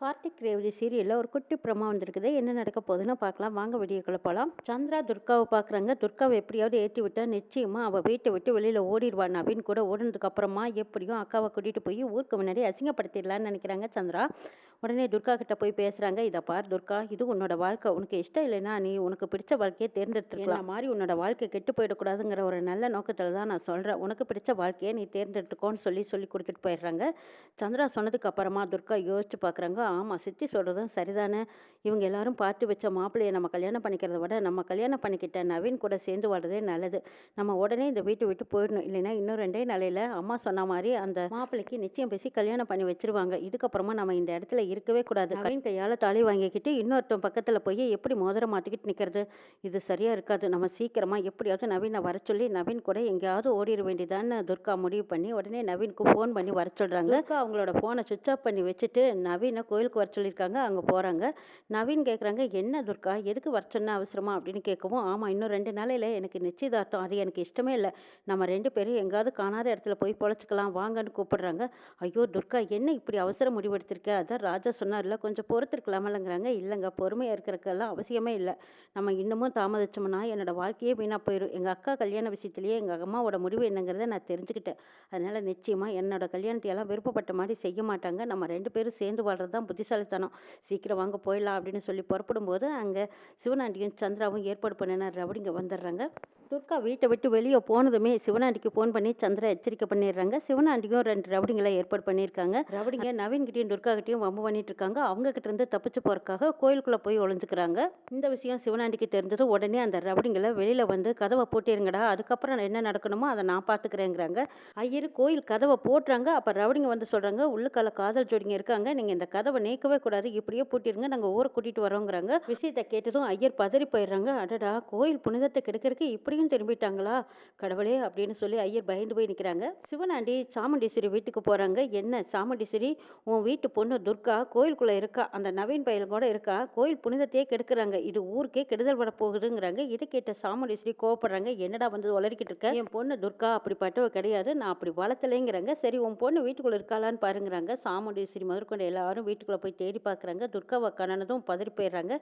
கார்த்திக் ரேவதி சீரியலில் ஒரு குட்டி பிரமா வந்திருக்குது. என்ன நடக்க போகுதுன்னு பார்க்கலாம். வாங்க வீடியோக்குள்ள போகலாம் சந்திரா துர்காவை பார்க்குறாங்க. துர்காவை எப்படியாவது ஏற்றி விட்டால் நிச்சயமாக அவள் வீட்டை விட்டு வெளியில் ஓடிடுவா. நவீன் கூட ஓடினதுக்கு அப்புறமா எப்படியும் அக்காவை கூட்டிகிட்டு போய் ஊருக்கு முன்னாடி அசிங்கப்படுத்திடலான்னு நினைக்கிறாங்க சந்திரா. உடனே துர்கா கிட்ட போய் பேசுகிறாங்க இதை பார் துர்கா இது உன்னோட வாழ்க்கை. உனக்கு இஷ்டம் இல்லைன்னா நீ உனக்கு பிடிச்ச வாழ்க்கையை தேர்ந்தெடுத்துக்கலாம். மாதிரி உன்னோட வாழ்க்கை கெட்டு போயிடக்கூடாதுங்கிற ஒரு நல்ல நோக்கத்தில் தான் நான் சொல்கிறேன் உனக்கு பிடிச்ச வாழ்க்கையை நீ தேர்ந்தெடுத்துக்கோன்னு சொல்லி சொல்லி கொடுத்துட்டு போயிடுறாங்க. சந்திரா சொன்னதுக்கு அப்புறமா துர்கா யோசிச்சு பார்க்குறாங்க. ஆமாம் சித்தி சொல்கிறதும் சரிதானே? இவங்க எல்லாரும் பார்த்து வச்ச மாப்பிள்ளையை நம்ம கல்யாணம் பண்ணிக்கிறத விட நம்ம கல்யாணம் பண்ணிக்கிட்ட நவீன் கூட சேர்ந்து வர்றதே நல்லது. நம்ம உடனே இந்த வீட்டை விட்டு போயிடணும். இல்லைன்னா இன்னும் ரெண்டே நாளையில் அம்மா சொன்ன மாதிரி அந்த மாப்பிள்ளைக்கு நிச்சயம் பேசி கல்யாணம் பண்ணி வச்சிருவாங்க. இதுக்கப்புறமா நம்ம இந்த இடத்துல இருக்கவே கூடாது. நவீன் கையால் தாலி வாங்கிக்கிட்டு இன்னொருத்தன் பக்கத்தில் போய் எப்படி மோதிரம் மாற்றிக்கிட்டு நிற்கிறது இது சரியாக இருக்காது. நம்ம சீக்கிரமாக எப்படியாவது நவீனை வர சொல்லி நவீன் கூட எங்கேயாவது ஓடிட வேண்டியதான்னு துர்கா முடிவு பண்ணி உடனே நவீனுக்கு ஃபோன் பண்ணி வர சொல்கிறாங்க அவங்களோட ஃபோனை சுவிச் ஆஃப் பண்ணி வச்சுட்டு நவீனை கோயிலுக்கு வர சொல்லியிருக்காங்க அங்கே போகிறாங்க நவீன் கேட்குறாங்க என்ன துர்கா எதுக்கு வர சொன்ன அவசரமா? அப்படின்னு கேட்கவும் ஆமாம் இன்னும் ரெண்டு நாளையில் எனக்கு நிச்சயதார்த்தம். அது எனக்கு இஷ்டமே இல்லை. நம்ம ரெண்டு பேரும் எங்காவது காணாத இடத்துல போய் பொழைச்சிக்கலாம் வாங்கன்னு கூப்பிடுறாங்க. ஐயோ துர்கா என்ன இப்படி அவசர முடிவெடுத்திருக்க? அதான் ராஜா சொன்னார்ல கொஞ்சம் பொறுத்திருக்கலாமலங்கிறாங்க இல்லைங்க பொறுமையாக இருக்கிறக்கெல்லாம் அவசியமே இல்லை. நம்ம இன்னமும் தாமதிச்சோம்னா என்னோட வாழ்க்கையே வீணாக போயிடும் எங்கள் அக்கா கல்யாண விஷயத்துலேயே எங்கள் அம்மாவோட முடிவு என்னங்கிறத நான் தெரிஞ்சுக்கிட்டேன். அதனால் நிச்சயமாக என்னோட கல்யாணத்தை எல்லாம் விருப்பப்பட்ட மாதிரி செய்ய மாட்டாங்க. நம்ம ரெண்டு பேரும் சேர்ந்து வாழ்றது தான் புத்திசாலித்தனம். சீக்கிரம் வாங்க போயிடலாம் அப்படின்னு சொல்லி புறப்படும் போது அங்கே சிவனாண்டியும் சந்திராவும் ஏற்பாடு பண்ணின ரவுடிங்க வந்துடுறாங்க. துர்கா வீட்டை விட்டு வெளியே போனதுமே சிவனாண்டிக்கு ஃபோன் பண்ணி சந்திரா எச்சரிக்கை பண்ணிடுறாங்க. சிவனாண்டியும் ரெண்டு ரவுடிங்களை ஏற்பாடு பண்ணியிருக்காங்க. ரவுடிங்க. நவீன் கிட்டையும் துர்கா கிட்டையும் வம்பு பண்ணிட்டு இருக்காங்க அவங்க கிட்ட இருந்து தப்பிச்சு போறதுக்காக கோயிலுக்குள்ள போய் ஒளிஞ்சுக்கிறாங்க. இந்த விஷயம் சிவனாண்டிக்கு தெரிஞ்சது. உடனே அந்த ரவுடிங்களை வெளியில வந்து கதவை போட்டிருங்கடா. அதுக்கப்புறம் என்ன நடக்கணுமோ அதை நான் பாத்துக்கிறேங்கிறாங்க ஐயர் கோயில் கதவை போட்டுறாங்க. அப்ப ரவுடிங்க வந்து சொல்றாங்க உள்ளுக்கால காதல் ஜோடிங்க இருக்காங்க. நீங்க இந்த கதவை நீக்கவே கூடாது. இப்படியே பூட்டிருங்க. நாங்க ஊரை கூட்டிட்டு வரோங்கிறாங்க. விஷயத்தை கேட்டதும் ஐயர் பதறி போயிடுறாங்க. அடடா கோயில் புனிதத்தை கெடுக்கிறதுக்கு இப்படியும் திரும்பிட்டாங்களா? கடவுளே! அப்படின்னு சொல்லி ஐயர் பயந்து போய் நிற்கிறாங்க சிவனாண்டி சாமுண்டீஸ்வரி வீட்டுக்கு போகிறாங்க என்ன? சாமுண்டீஸ்வரி உன் வீட்டு பொண்ணு துர்கா கோயிலுக்குள்ளே இருக்கா? அந்த நவீன் பயல் கூட இருக்கா? கோயில் புனிதத்தையே கெடுக்கிறாங்க. இது ஊருக்கே கெடுதல் வர போகுதுங்கிறாங்க. இதை கேட்ட சாமுண்டீஸ்வரி கோவப்படுறாங்க. என்னடா வந்து வளர்க்கிட்டு இருக்க? என் பொண்ணு துர்கா அப்படிப்பட்டவ கிடையாது. நான் அப்படி வளர்த்தலைங்கிறாங்க. சரி உன் பொண்ணு வீட்டுக்குள்ளே இருக்காளான்னு பாருங்கிறாங்க. சாமுண்டீஸ்வரி முதற்கொண்டு எல்லாரும் வீட்டுக்குள்ளே போய் தேடி பார்க்குறாங்க துர்காவை கணனதும் பதறி போயிடுறாங்க.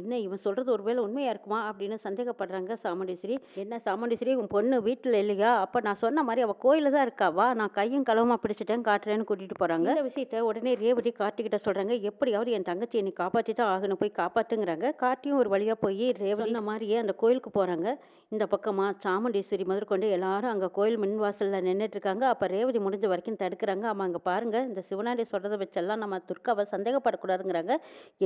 என்ன இவன் சொல்கிறது ஒருவேளை உண்மையாக இருக்குமா அப்படின்னு சந்தேகப்படுறாங்க சாமுண்டீஸ்வரி. என்ன சாமுண்டீஸ்வரி உன் பொண்ணு வீட்டில் இல்லையா? அப்போ நான் சொன்ன மாதிரி அவள் கோயிலில் தான் இருக்கா. வா நான் கையும் களவுமா பிடிச்சிட்டேன் காட்டுறேன்னு கூட்டிட்டு போறாங்க. இந்த விஷயத்த உடனே ரேவதி கார்த்திகிட்ட சொல்றாங்க. எப்படியாவது என் தங்கச்சியை நீ காப்பாற்றி தான் ஆகணும் போய் காப்பாத்துங்கிறாங்க. கார்த்தியும் ஒரு வழியா போய் ரேவதி மாதிரியே அந்த கோயிலுக்கு போறாங்க. இந்த பக்கமா சாமுண்டீஸ்வரி முதற்கொண்டு எல்லாரும் அங்க கோயில் மின் வாசல்ல நின்றுட்டு இருக்காங்க அப்ப ரேவதி முடிஞ்ச வரைக்கும் தடுக்கிறாங்க. ஆமா அங்க பாருங்க இந்த சிவனாண்டி சொல்றதை வச்செல்லாம் நம்ம துர்காவை சந்தேகப்படக்கூடாதுங்கிறாங்க.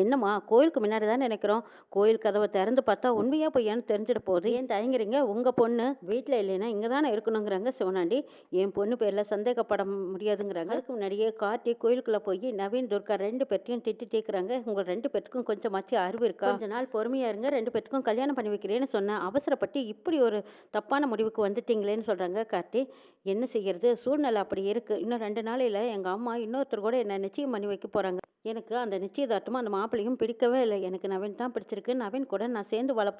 என்னம்மா கோயிலுக்கு முன்னாடி தான் நினைக்கிறோம். கோயில் கதவை திறந்து பார்த்தா உண்மையா பொய்யான்னு தெரிஞ்சிட போகுது. ஏன் தயங்குறீங்க? உங்கள் பொண்ணு வீட்டில் இல்லைன்னா இங்கே தானே இருக்கணுங்கிறாங்க. சிவனாண்டி என் பொண்ணு பேரில் சந்தேகப்பட முடியாதுங்கிறாங்க. அதுக்கு முன்னாடியே கார்த்தி கோயிலுக்குள்ளே போய் நவீன் துர்கா ரெண்டு பேர்த்தையும் திட்டி தேக்குறாங்க. உங்கள் ரெண்டு பேத்துக்கும் கொஞ்சமாச்சு அறிவு இருக்கா? கொஞ்ச நாள் பொறுமையாக இருங்க. ரெண்டு பேர்த்துக்கும் கல்யாணம் பண்ணி வைக்கிறேன்னு சொன்னேன் அவசரப்பட்டு இப்படி ஒரு தப்பான முடிவுக்கு வந்துட்டீங்களேன்னு சொல்கிறாங்க கார்த்தி. என்ன செய்கிறது சூழ்நிலை அப்படி இருக்குது இன்னும் ரெண்டு நாளையில் எங்கள் அம்மா இன்னொருத்தர் கூட என்ன நிச்சயம் பண்ணி வைக்க போகிறாங்க எனக்கு அந்த நிச்சயதார்த்தமும் அந்த மாப்பிள்ளையும் பிடிக்கவே இல்லை. எனக்கு நவீன் தான் பிடிச்சிருக்கு. நவீன் கூட நான் சேர்ந்து வாழ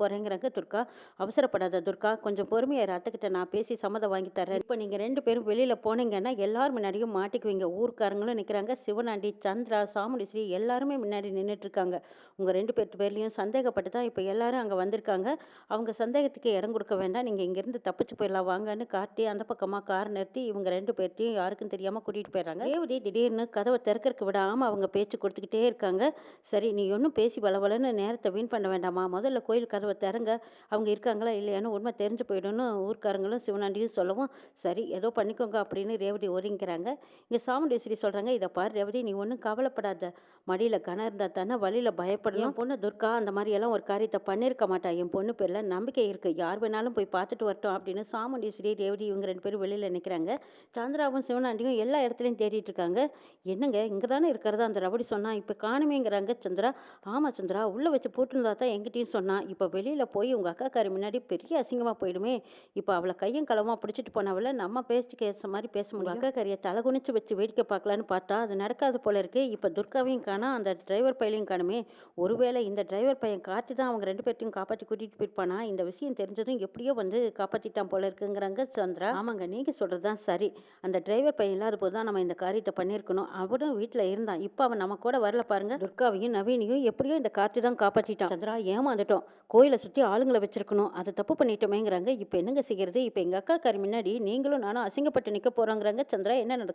துர்கா. அவசரப்படாத துர்கா. கொஞ்சம் பொறுமையாக அத்தைக்கிட்ட நான் பேசி சம்மதம் வாங்கி தரேன் இப்போ நீங்கள் ரெண்டு பேரும் வெளியில் போனீங்கன்னா எல்லாரும் முன்னாடியும் மாட்டிக்குவீங்க. ஊர்க்காரங்களும் நிற்கிறாங்க சிவனாண்டி சந்திரா சாமுண்டீஸ்வரி எல்லாருமே முன்னாடி நின்றுட்டுருக்காங்க உங்கள் ரெண்டு பேர்த்து பேர்லையும் சந்தேகப்பட்டு தான் இப்போ எல்லாரும் அங்கே வந்திருக்காங்க. அவங்க சந்தேகத்துக்கு இடம் கொடுக்க வேண்டாம். நீங்கள் இங்கேருந்து தப்பிச்சு போயிடலாம். வாங்கன்னு காட்டி அந்த பக்கமாக கார் நிறுத்தி இவங்க ரெண்டு பேர்த்தையும் யாருக்கும் தெரியாமல் கூட்டிகிட்டு போயிடுறாங்க. தேவதி திடீர்னு கதவை திறக்கிறதுக்கு விடாமல் அவங்க பேச்சு கொடுத்துக்கிட்டே இருக்காங்க. சரி நீ ஒன்றும் பேசி வளவலன்னு நேரத்தை வீண் பண்ண வேண்டாமா? முதல்ல கோயில் கதவை திறங்க. அவங்க இருக்காங்களா இல்லையான்னு உண்மை தெரிஞ்சு போயிடும்னு ஊர்க்காரங்களும் சிவனாண்டியும் சொல்லவும் சரி ஏதோ பண்ணிக்கோங்க அப்படின்னு ரேவதி ஒதுங்கிறாங்க இங்கே சாமுண்டீஸ்வரி சொல்கிறாங்க இதை பாரு ரேவதி நீ ஒன்றும் கவலைப்படாத. மடியில் கணம் இருந்தால் தானே வழியில் பயப்படணும். என் பொண்ணு துர்கா அந்த மாதிரி எல்லாம் ஒரு காரியத்தை பண்ணியிருக்க மாட்டா. என் பொண்ணு பேரில் நம்பிக்கை இருக்குது யார் வேணாலும் போய் பார்த்துட்டு வரட்டும் அப்படின்னு சாமுண்டீஸ்வரி ரேவதி இவங்க ரெண்டு பேரும் வெளியில் நிற்கிறாங்க சந்திராவும் சிவனாண்டியும் எல்லா இடத்துலையும் தேடிட்டு இருக்காங்க. என்னங்க இங்கே தானே இருக்கிறதா அந்த ரவுடி சொன்னா இப்போ காணுமேங்கிறாங்க சந்திரா ஆமாம் சந்திரா உள்ளே வச்சு போட்டுருந்தா தான் என்கிட்டயும் சொன்னா இப்போ வெளியில் போய் உங்கள் அக்காக்காரி முன்னாடி பெரிய அசிங்கமாக போயிடுமே இப்போ அவளை கையும் களமாக பிடிச்சிட்டு போனவள நம்ம பேச்சு கேச மாதிரி பேச முடியும். அக்காக்காரியை தலை குனிச்சு வச்சு வேடிக்கை பார்க்கலான்னு பார்த்தா அது நடக்காது போல இருக்கு இப்போ துர்காவையும் காணா அந்த டிரைவர் பையனையும் காணுமே ஒருவேளை இந்த டிரைவர் பையன் காட்டி தான் அவங்க ரெண்டு பேர்த்தையும் காப்பாற்றி கூட்டிகிட்டு போயிருப்பானா இந்த விஷயம் தெரிஞ்சதும் எப்படியோ வந்து காப்பாற்றிட்டான் போல இருக்குங்கிறாங்க சந்திரா ஆமாங்க நீங்கள் சொல்கிறது தான் சரி. அந்த டிரைவர் பையன் இல்லாத போது தான் நம்ம இந்த காரியத்தை பண்ணியிருக்கணும். அவனும் வீட்டில் இருந்தான். இப்போ அவன் நம்ம நம்ம கூட வரல பாருங்க. துர்காவையும் நவீனையும் எப்படியோ இந்த கார்த்தி தான் காப்பாற்றிட்டான் சந்திரா ஏமாந்துட்டோம். கோயிலை சுற்றி ஆளுங்களை வச்சிருக்கணும். அது தப்பு பண்ணிட்டோமேங்கிறாங்க. இப்போ என்னங்க செய்யறது? இப்போ எங்கள் அக்காக்காரி முன்னாடி நீங்களும் நானும் அசிங்கப்பட்டு நிற்க போகிறோங்கிறாங்க சந்திரா என்ன நடக்குது